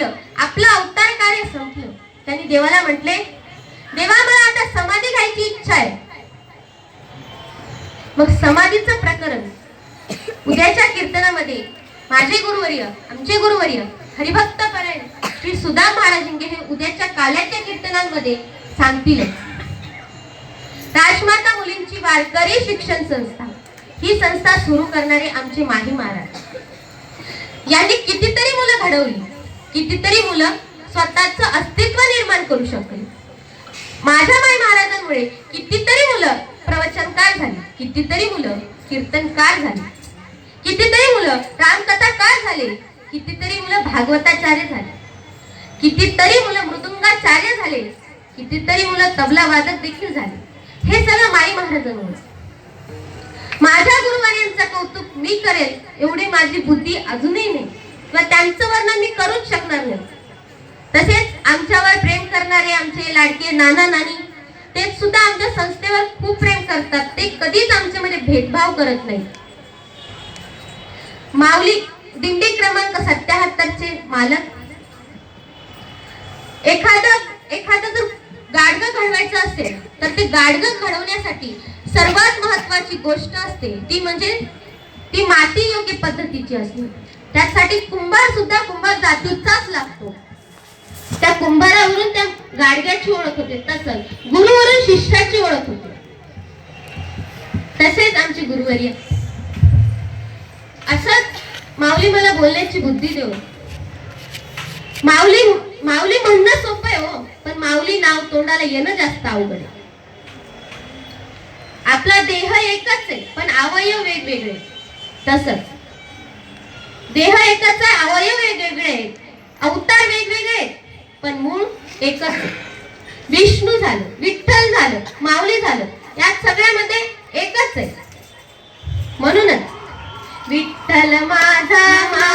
संपलं आपलं अवतार कार्य संपलं. त्यांनी देवाला म्हटले देवा मला आता समाधी घ्यायची इच्छा आहे. मग समाधीचं प्रकरण उद्याच्या कीर्तनामध्ये माझे गुरुवर्य आमचे गुरुवर्य हरिभक्त परायण श्री सुदाम महाराजिंगे हे उद्याच्या काल्याच्या कीर्तनांमध्ये सांगतील. राजमाता मुलींची वारकरी शिक्षण संस्था ही संस्था सुरू करणारे आमचे माही महाराज. यांनी कितीतरी मुलं घडवली. कितीतरी मुलं स्वतःचं अस्तित्व निर्माण करू शकली माझ्या माई महाराजांमुळे कितीतरी मुलं प्रवचनकार झाली कितीतरी मुलं कीर्तनकार झाली कितीतरी मुलं रामकथाकार झाले कितीतरी मुलं भागवताचार्य झाले कितीतरी मुलं मृदुंगाचार्य झाले कितीतरी मुलं तबला वादक देखील झाले. हे सगळं माई महाराजांमुळे. माझ्या गुरुवार्यांचं कौतुक मी करेल एवढी माझी बुद्धी अजूनही नाही. किंवा त्यांचं वर्णन मी करूच शकणार नाही. तसेच आमच्यावर प्रेम करणारे आमचे लाडके नाना नानी ते सुद्धा आमच्या संस्थेवर खूप प्रेम करतात. ते कधीच आमच्यामध्ये भेदभाव करत नाही माऊली दिंडी क्रमांक सत्याहत्तरचे मालक. एखादं एखादं जर गाडगं घडवायचं असेल तर ते गाडगं घडवण्यासाठी सर्वात महत्वाची गोष्ट असते. ती म्हणजे ती माती योग्य पद्धतीची असणे. त्यासाठी कुंभार सुद्धा कुंभार जातीचाच लागतो. त्या कुंभारावरून त्या गाडग्याची ओळख होते तसंच गुरुवरून शिष्याची ओळख होते. तसेच आमचे गुरुवर्य. असंच माऊली मला बोलण्याची बुद्धी देऊ माऊली माऊली म्हणणं सोपं आहे हो पण माऊली नाव तोंडाला येणं जास्त अवघड आहे. आपला देह एकच आहे पण अवयव वेगवेगळे. तसंच देह एकच आहे अवयव वेगवेगळे आहेत. अवतार वेगवेगळे आहेत. पण मूळ एकच आहे. विष्णू झालं विठ्ठल झालं माऊली झालं यात सगळ्यामध्ये एकच आहे. म्हणूनच विठ्ठल माझा माझा